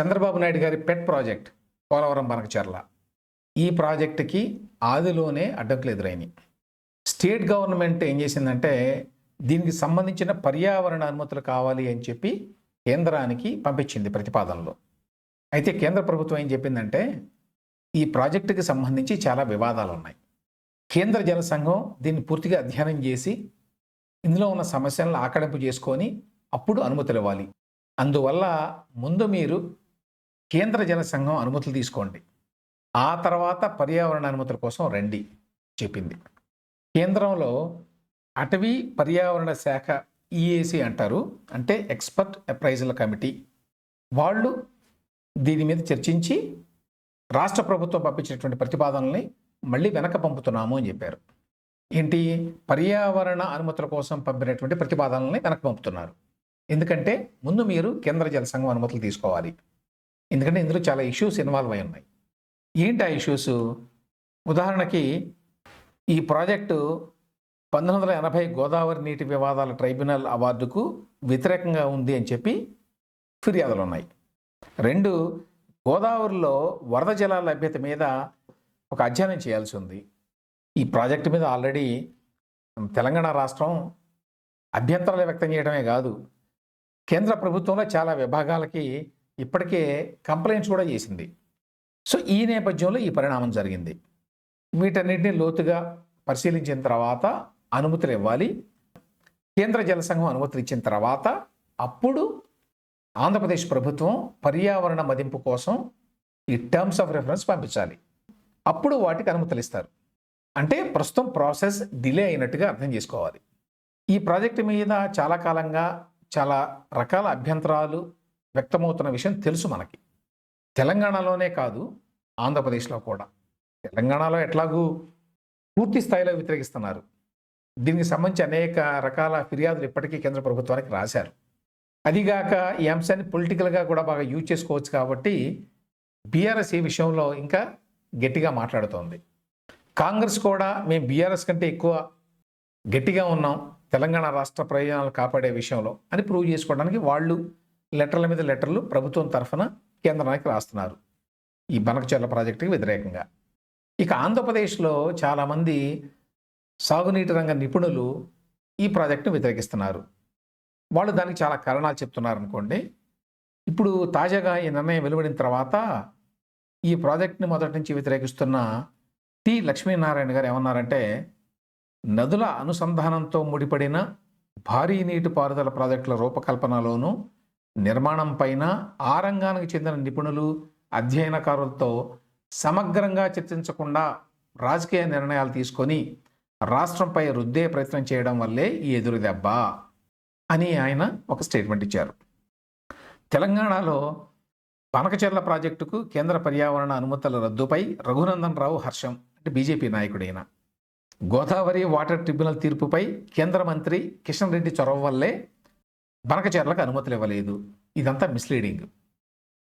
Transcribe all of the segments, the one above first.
చంద్రబాబు నాయుడు గారి పెట్ ప్రాజెక్ట్ పోలవరం బనకచర్ల. ఈ ప్రాజెక్టుకి ఆదిలోనే అడ్డంకులు ఎదురైనాయి. స్టేట్ గవర్నమెంట్ ఏం చేసిందంటే దీనికి సంబంధించిన పర్యావరణ అనుమతులు కావాలి అని చెప్పి కేంద్రానికి పంపించింది ప్రతిపాదనలో. అయితే కేంద్ర ప్రభుత్వం ఏం చెప్పిందంటే ఈ ప్రాజెక్టుకి సంబంధించి చాలా వివాదాలు ఉన్నాయి. కేంద్ర జనసంఘం దీన్ని పూర్తిగా అధ్యయనం చేసి ఇందులో ఉన్న సమస్యలను ఆకడింపు చేసుకొని అప్పుడు అనుమతులు ఇవ్వాలి. అందువల్ల ముందు మీరు కేంద్ర జల సంఘం అనుమతులు తీసుకోండి. ఆ తర్వాత పర్యావరణ అనుమతుల కోసం రండి చెప్పింది. కేంద్రంలో అటవీ పర్యావరణ శాఖ ఈఏసి అంటారు. అంటే ఎక్స్పర్ట్ అప్రైజల్ కమిటీ. వాళ్ళు దీని మీద చర్చించి రాష్ట్ర ప్రభుత్వం పంపించినటువంటి ప్రతిపాదనల్ని మళ్ళీ వెనక పంపుతున్నాము అని చెప్పారు. ఏంటి? పర్యావరణ అనుమతుల కోసం పంపినటువంటి ప్రతిపాదనల్ని వెనక పంపుతున్నారు. ఎందుకంటే ముందు మీరు కేంద్ర జల సంఘం అనుమతులు తీసుకోవాలి. ఎందుకంటే ఇందులో చాలా ఇష్యూస్ ఇన్వాల్వ్ అయి ఉన్నాయి. ఏంటి ఆ ఇష్యూస్ ఉదాహరణకి ఈ ప్రాజెక్టు పంతొమ్మిది వందల ఎనభై గోదావరి నీటి వివాదాల ట్రైబ్యునల్ అవార్డుకు వ్యతిరేకంగా ఉంది అని చెప్పి ఫిర్యాదులు ఉన్నాయి. రెండు గోదావరిలో వరద జలాల లభ్యత మీద ఒక అధ్యయనం చేయాల్సి ఉంది. ఈ ప్రాజెక్టు మీద ఆల్రెడీ తెలంగాణ రాష్ట్రం అభ్యంతరాలు వ్యక్తం చేయడమే కాదు కేంద్ర ప్రభుత్వంలో చాలా విభాగాలకి ఇప్పటికే కంప్లైంట్స్ కూడా చేసింది. సో ఈ నేపథ్యంలో ఈ పరిణామం జరిగింది. వీటన్నిటిని లోతుగా పరిశీలించిన తర్వాత అనుమతులు ఇవ్వాలి. కేంద్ర జల సంఘం అనుమతులు ఇచ్చిన తర్వాత అప్పుడు ఆంధ్రప్రదేశ్ ప్రభుత్వం పర్యావరణ మదింపు కోసం ఈ టర్మ్స్ ఆఫ్ రెఫరెన్స్ పంపించాలి. అప్పుడు వాటికి అనుమతులు ఇస్తారు. అంటే ప్రస్తుతం ప్రాసెస్ డిలే అయినట్టుగా అర్థం చేసుకోవాలి. ఈ ప్రాజెక్టు మీద చాలా కాలంగా చాలా రకాల అభ్యంతరాలు వ్యక్తమవుతున్న విషయం తెలుసు మనకి. తెలంగాణలోనే కాదు ఆంధ్రప్రదేశ్లో కూడా. తెలంగాణలో ఎట్లాగూ పూర్తి స్థాయిలో వ్యతిరేకిస్తున్నారు. దీనికి సంబంధించి అనేక రకాల ఫిర్యాదులు ఇప్పటికీ కేంద్ర ప్రభుత్వానికి రాశారు. అదిగాక ఈ అంశాన్ని పొలిటికల్గా కూడా బాగా యూజ్ చేసుకోవచ్చు కాబట్టి బీఆర్ఎస్ ఈ విషయంలో ఇంకా గట్టిగా మాట్లాడుతోంది. కాంగ్రెస్ కూడా మేము బీఆర్ఎస్ కంటే ఎక్కువ గట్టిగా ఉన్నాం. తెలంగాణ రాష్ట్ర ప్రయోజనాలు కాపాడే విషయంలో అని ప్రూవ్ చేసుకోవడానికి వాళ్ళు లెటర్ల మీద లెటర్లు ప్రభుత్వం తరఫున కేంద్రానికి రాస్తున్నారు. ఈ బనకచర్ల ప్రాజెక్టుకి వ్యతిరేకంగా. ఇక ఆంధ్రప్రదేశ్లో చాలామంది సాగునీటి రంగ నిపుణులు ఈ ప్రాజెక్టును వ్యతిరేకిస్తున్నారు. వాళ్ళు దానికి చాలా కారణాలు చెప్తున్నారు అనుకోండి ఇప్పుడు తాజాగా ఈ నిర్ణయం వెలువడిన తర్వాత ఈ ప్రాజెక్ట్ని మొదటి నుంచి వ్యతిరేకిస్తున్న టి లక్ష్మీనారాయణ గారు ఏమన్నారంటే నదుల అనుసంధానంతో ముడిపడిన భారీ నీటిపారుదల ప్రాజెక్టుల రూపకల్పనలోనూ నిర్మాణం పైన ఆ రంగానికి చెందిన నిపుణులు అధ్యయనకారులతో సమగ్రంగా చర్చించకుండా రాజకీయ నిర్ణయాలు తీసుకొని రాష్ట్రంపై రుద్దే ప్రయత్నం చేయడం వల్లే ఈ ఎదురుదెబ్బ అని ఆయన ఒక స్టేట్మెంట్ ఇచ్చారు. తెలంగాణలో పనకచెర్ల ప్రాజెక్టుకు కేంద్ర పర్యావరణ అనుమతుల రద్దుపై రఘునందన్ రావు హర్షం అంటే బీజేపీ నాయకుడైన. గోదావరి వాటర్ ట్రిబ్యునల్ తీర్పుపై కేంద్ర మంత్రి కిషన్ రెడ్డి చొరవ వల్లే బనకచెర్లకు అనుమతులు ఇవ్వలేదు. ఇదంతా మిస్లీడింగ్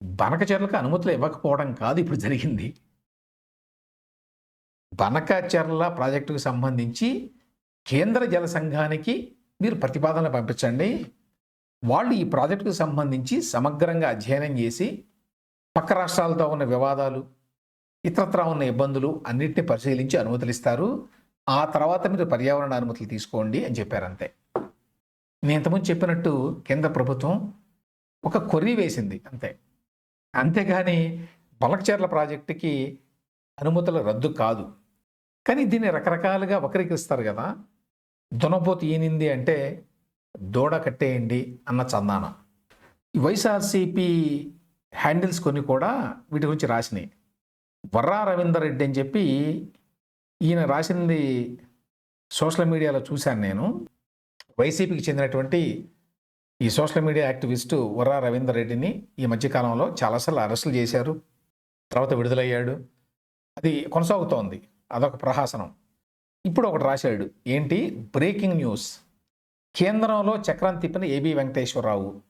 బనకచెర్లకు అనుమతులు ఇవ్వకపోవడం కాదు ఇప్పుడు జరిగింది. బనకచెర్ల ప్రాజెక్టుకు సంబంధించి కేంద్ర జల సంఘానికి మీరు ప్రతిపాదనలు పంపించండి. వాళ్ళు ఈ ప్రాజెక్టుకు సంబంధించి సమగ్రంగా అధ్యయనం చేసి పక్క రాష్ట్రాలతో ఉన్న వివాదాలు ఇతరత్రా ఉన్న ఇబ్బందులు అన్నింటినీ పరిశీలించి అనుమతులు ఇస్తారు. ఆ తర్వాత మీరు పర్యావరణ అనుమతులు తీసుకోండి అని చెప్పారంతే నేను ఇంతకుముందు చెప్పినట్టు కేంద్ర ప్రభుత్వం ఒక కొర్రీ వేసింది అంతే. అంతేగాని బలక్చర్ల ప్రాజెక్టుకి అనుమతుల రద్దు కాదు. కానీ దీన్ని రకరకాలుగా వక్రీకరిస్తారు కదా. దునపోతు ఈనింది అంటే దూడ కట్టేయండి అన్న చందాన. వైఎస్ఆర్సీపీ హ్యాండిల్స్ కొన్ని కూడా వీటి గురించి రాసినాయి. వర్రా రవీందర్ రెడ్డి అని చెప్పి ఈయన రాసింది సోషల్ మీడియాలో చూశాను నేను. వైసీపీకి చెందినటువంటి ఈ social media activist Varra Ravinder రెడ్డిని ఈ మధ్యకాలంలో చాలాసార్లు అరెస్టులు చేశారు తర్వాత విడుదలయ్యాడు. అది కొనసాగుతోంది. అదొక ప్రహాసనం. ఇప్పుడు ఒకటి రాశాడు. ఏంటి? Breaking news. కేంద్రంలో చక్రం తిప్పిన ఏబీ వెంకటేశ్వరరావు.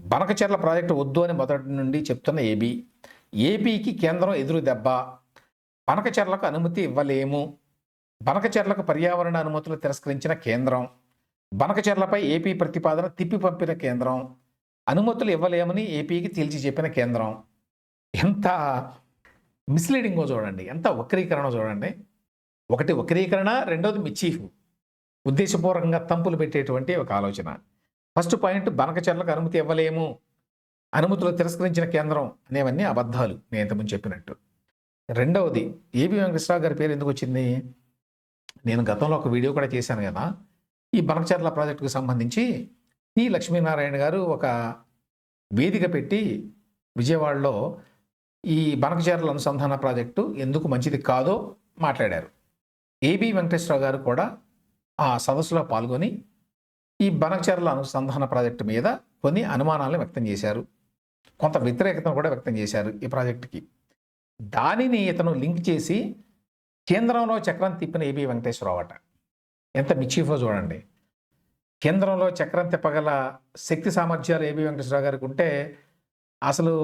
బనకచెర్ల ప్రాజెక్టు వద్దు అని మొదటి నుండి చెప్తున్న ఏబీ ఏపీకి కేంద్రం ఎదురు దెబ్బ. బనకచెర్లకు అనుమతి ఇవ్వలేము. బనకచెర్లకు పర్యావరణ అనుమతులు తిరస్కరించిన కేంద్రం. బనకచెర్లపై ఏపీ ప్రతిపాదన తిప్పి పంపిన కేంద్రం అనుమతులు ఇవ్వలేమని ఏపీకి తేల్చి చెప్పిన కేంద్రం. ఎంత మిస్లీడింగో చూడండి ఎంత వక్రీకరణ చూడండి. ఒకటి వక్రీకరణ రెండోది మిచ్చీఫ్ ఉద్దేశపూర్వకంగా తంపులు పెట్టేటువంటి ఒక ఆలోచన. ఫస్ట్ పాయింట్ బనకచర్లకు అనుమతి ఇవ్వలేము. అనుమతులు తిరస్కరించిన కేంద్రం అనేవన్నీ అబద్ధాలు నేను ఇంతకుముందు చెప్పినట్టు. రెండవది ఏబి వెంకటేశ్వరరావు గారి పేరు ఎందుకు వచ్చింది? నేను గతంలో ఒక వీడియో కూడా చేశాను కదా. ఈ బనకచర్ల ప్రాజెక్టుకు సంబంధించి పి లక్ష్మీనారాయణ గారు ఒక వేదిక పెట్టి విజయవాడలో ఈ బనకచర్ల అనుసంధాన ప్రాజెక్టు ఎందుకు మంచిది కాదో మాట్లాడారు. ఏబి వెంకటేశ్వరరావు గారు కూడా ఆ సదస్సులో పాల్గొని ఈ బనకచర్ల అనుసంధాన ప్రాజెక్టు మీద కొన్ని అనుమానాలను వ్యక్తం చేశారు. కొంత వ్యతిరేకతను కూడా వ్యక్తం చేశారు ఈ ప్రాజెక్టుకి. దానిని ఇతను లింక్ చేసి కేంద్రంలో చక్రం తిప్పిన ఏబి వెంకటేశ్వరరావు అట. ఎంత మిచీఫో చూడండి. కేంద్రంలో చక్రం తిప్పగల శక్తి సామర్థ్యాలు ఏబి వెంకటేశ్వరరావు గారికి ఉంటే అసలు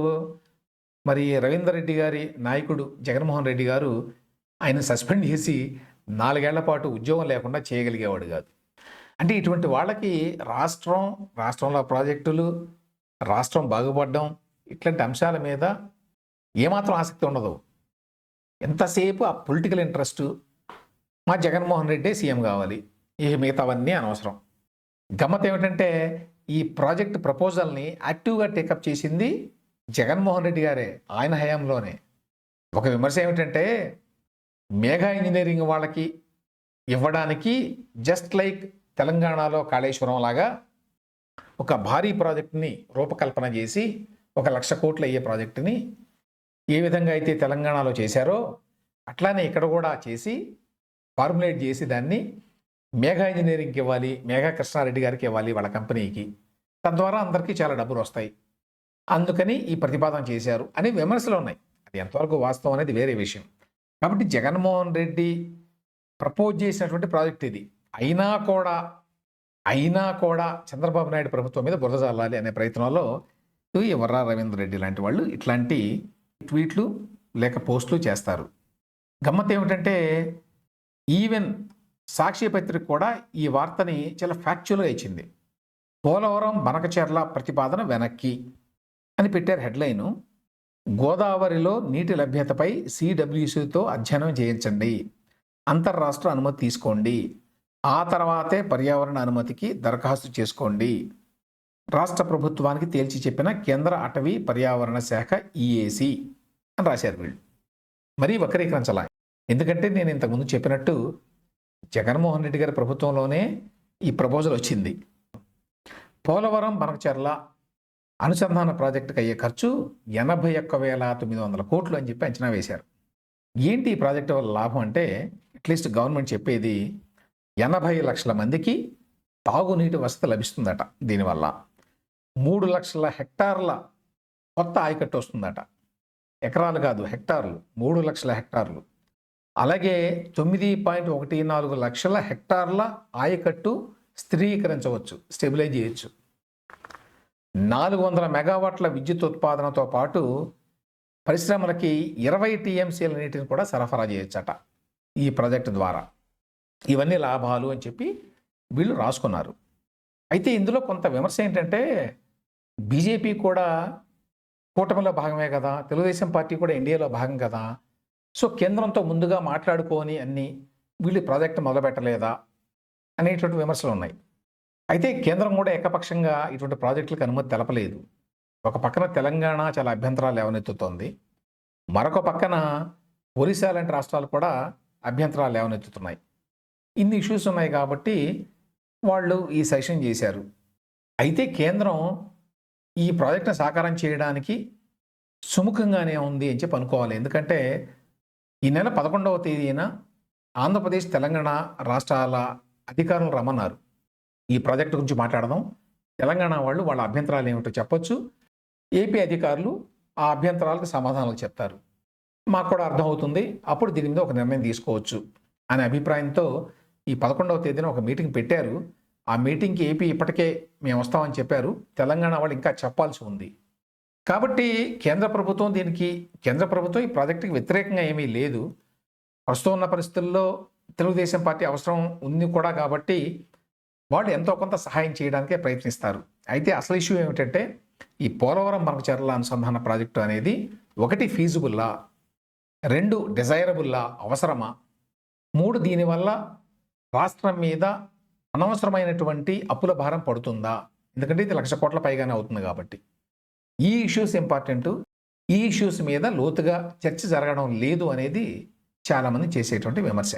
మరి రవీందర్ రెడ్డి గారి నాయకుడు జగన్మోహన్ రెడ్డి గారు ఆయన సస్పెండ్ చేసి నాలుగేళ్ళ పాటు ఉద్యోగం లేకుండా చేయగలిగేవాడు కాదు. అంటే ఇటువంటి వాళ్ళకి రాష్ట్రం రాష్ట్రంలో ప్రాజెక్టులు రాష్ట్రం బాగుపడడం ఇట్లాంటి అంశాల మీద ఏమాత్రం ఆసక్తి ఉండదు. ఎంతసేపు ఆ పొలిటికల్ ఇంట్రెస్ట్ మా జగన్మోహన్ రెడ్డి సీఎం కావాలి. ఇక మిగతావన్నీ అనవసరం. గమ్మత్ ఏమిటంటే ఈ ప్రాజెక్ట్ ప్రపోజల్ని యాక్టివ్గా టేకప్ చేసింది జగన్మోహన్ రెడ్డి గారే ఆయన హయాంలోనే. ఒక విమర్శ ఏమిటంటే మేఘా ఇంజనీరింగ్ వాళ్ళకి ఇవ్వడానికి జస్ట్ లైక్ తెలంగాణలో కాళేశ్వరం లాగా ఒక భారీ ప్రాజెక్టుని రూపకల్పన చేసి ఒక లక్ష కోట్లు అయ్యే ప్రాజెక్టుని ఏ విధంగా అయితే తెలంగాణలో చేశారో అట్లానే ఇక్కడ కూడా చేసి ఫార్ములేట్ చేసి దాన్ని మేఘా ఇంజనీరింగ్కి ఇవ్వాలి మేఘా కృష్ణారెడ్డి గారికి ఇవ్వాలి వాళ్ళ కంపెనీకి. తద్వారా అందరికీ చాలా డబ్బులు వస్తాయి. అందుకని ఈ ప్రతిపాదన చేశారు అనే విమర్శలు ఉన్నాయి. అది ఎంతవరకు వాస్తవం అనేది వేరే విషయం. కాబట్టి జగన్మోహన్ రెడ్డి ప్రపోజ్ చేసినటువంటి ప్రాజెక్ట్ ఇది. అయినా కూడా అయినా కూడా చంద్రబాబు నాయుడు ప్రభుత్వం మీద బురద చల్లాలి అనే ప్రయత్నంలో ఈ వర్రా రవీంద్ర రెడ్డి లాంటి వాళ్ళు ఇట్లాంటి ట్వీట్లు లేక పోస్టులు చేస్తారు. గమ్మత్ ఏమిటంటే ఈవెన్ సాక్షి పత్రిక కూడా ఈ వార్తని చాలా ఫ్యాక్చువల్గా ఇచ్చింది. పోలవరం బనకచెర్ల ప్రతిపాదన వెనక్కి అని పెట్టారు హెడ్లైను. గోదావరిలో నీటి లభ్యతపై సిడబ్ల్యూసీతో అధ్యయనం చేయించండి. అంతర్రాష్ట్ర అనుమతి తీసుకోండి. ఆ తర్వాతే పర్యావరణ అనుమతికి దరఖాస్తు చేసుకోండి. రాష్ట్ర ప్రభుత్వానికి తేల్చి చెప్పిన కేంద్ర అటవీ పర్యావరణ శాఖ ఈఏసి అని రాశారు వీళ్ళు. మరీ వక్రీకరించాల. ఎందుకంటే నేను ఇంతకుముందు చెప్పినట్టు జగన్మోహన్ రెడ్డి గారి ప్రభుత్వంలోనే ఈ ప్రపోజల్ వచ్చింది. పోలవరం బనకచర్ల అనుసంధాన ప్రాజెక్టుకి అయ్యే ఖర్చు ఎనభై ఒక్క వేల తొమ్మిది వందల కోట్లు అని చెప్పి అంచనా వేశారు. ఏంటి ఈ ప్రాజెక్టు వల్ల లాభం అంటే అట్లీస్ట్ గవర్నమెంట్ చెప్పేది ఎనభై లక్షల మందికి తాగునీటి వసతి లభిస్తుందట దీనివల్ల. మూడు లక్షల హెక్టార్ల కొత్త ఆయకట్టు వస్తుందట. ఎకరాలు కాదు హెక్టార్లు మూడు లక్షల హెక్టార్లు. అలాగే తొమ్మిది పాయింట్ ఒకటి నాలుగు లక్షల హెక్టార్ల ఆయకట్టు స్థిరీకరించవచ్చు స్టెబిలైజ్ చేయొచ్చు. నాలుగు వందల మెగావాట్ల విద్యుత్ ఉత్పాదనతో పాటు పరిశ్రమలకి ఇరవై టీఎంసీల నీటిని కూడా సరఫరా చేయొచ్చట ఈ ప్రాజెక్ట్ ద్వారా. ఇవన్నీ లాభాలు అని చెప్పి వీళ్ళు రాసుకున్నారు. అయితే ఇందులో కొంత విమర్శ ఏంటంటే బీజేపీ కూడా కూటమిలో భాగమే కదా తెలుగుదేశం పార్టీ కూడా ఎన్డీఏలో భాగం కదా సో కేంద్రంతో ముందుగా మాట్లాడుకొని అన్ని వీళ్ళు ప్రాజెక్టు మొదలుపెట్టలేదా అనేటువంటి విమర్శలు ఉన్నాయి. అయితే కేంద్రం కూడా ఏకపక్షంగా ఇటువంటి ప్రాజెక్టులకు అనుమతి తెలపలేదు. ఒక పక్కన తెలంగాణ చాలా అభ్యంతరాలు లేవనెత్తుతోంది. మరొక పక్కన ఒరిస్సా లాంటి రాష్ట్రాలు కూడా అభ్యంతరాలు లేవనెత్తుతున్నాయి. ఇన్ని ఇష్యూస్ ఉన్నాయి కాబట్టి వాళ్ళు ఈ సెషన్ చేశారు. అయితే కేంద్రం ఈ ప్రాజెక్టును సాకారం చేయడానికి సుముఖంగానే ఉంది అని చెప్పి అనుకోవాలి. ఎందుకంటే ఈ నెల పదకొండవ తేదీన ఆంధ్రప్రదేశ్ తెలంగాణ రాష్ట్రాల అధికారులు రమ్మన్నారు. ఈ ప్రాజెక్టు గురించి మాట్లాడదాం. తెలంగాణ వాళ్ళు వాళ్ళ అభ్యంతరాలు ఏమిటో చెప్పొచ్చు. ఏపీ అధికారులు ఆ అభ్యంతరాలకు సమాధానాలు చెప్తారు. మాకు కూడా అర్థమవుతుంది. అప్పుడు దీని మీద ఒక నిర్ణయం తీసుకోవచ్చు అనే అభిప్రాయంతో ఈ పదకొండవ తేదీన ఒక మీటింగ్ పెట్టారు. ఆ మీటింగ్కి ఏపీ ఇప్పటికే మేము వస్తామని చెప్పారు. తెలంగాణ వాళ్ళు ఇంకా చెప్పాల్సి ఉంది. కాబట్టి కేంద్ర ప్రభుత్వం దీనికి కేంద్ర ప్రభుత్వం ఈ ప్రాజెక్టుకి వ్యతిరేకంగా ఏమీ లేదు. ప్రస్తుతం ఉన్న పరిస్థితుల్లో తెలుగుదేశం పార్టీ అవసరం ఉంది కూడా కాబట్టి వాళ్ళు ఎంతో కొంత సహాయం చేయడానికే ప్రయత్నిస్తారు. అయితే అసలు ఇష్యూ ఏమిటంటే ఈ పోలవరం బనకచర్ల అనుసంధాన ప్రాజెక్టు అనేది ఒకటి ఫీజుబుల్లా రెండు డిజైరబుల్లా అవసరమా మూడు దీనివల్ల రాష్ట్రం మీద అనవసరమైనటువంటి అప్పుల భారం పడుతుందా? ఎందుకంటే ఇది లక్ష కోట్ల పైగానే అవుతుంది కాబట్టి. ఈ ఇష్యూస్ ఇంపార్టెంట్ ఈ ఇష్యూస్ మీద లోతుగా చర్చ జరగడం లేదు అనేది చాలామంది చేసేటువంటి విమర్శ.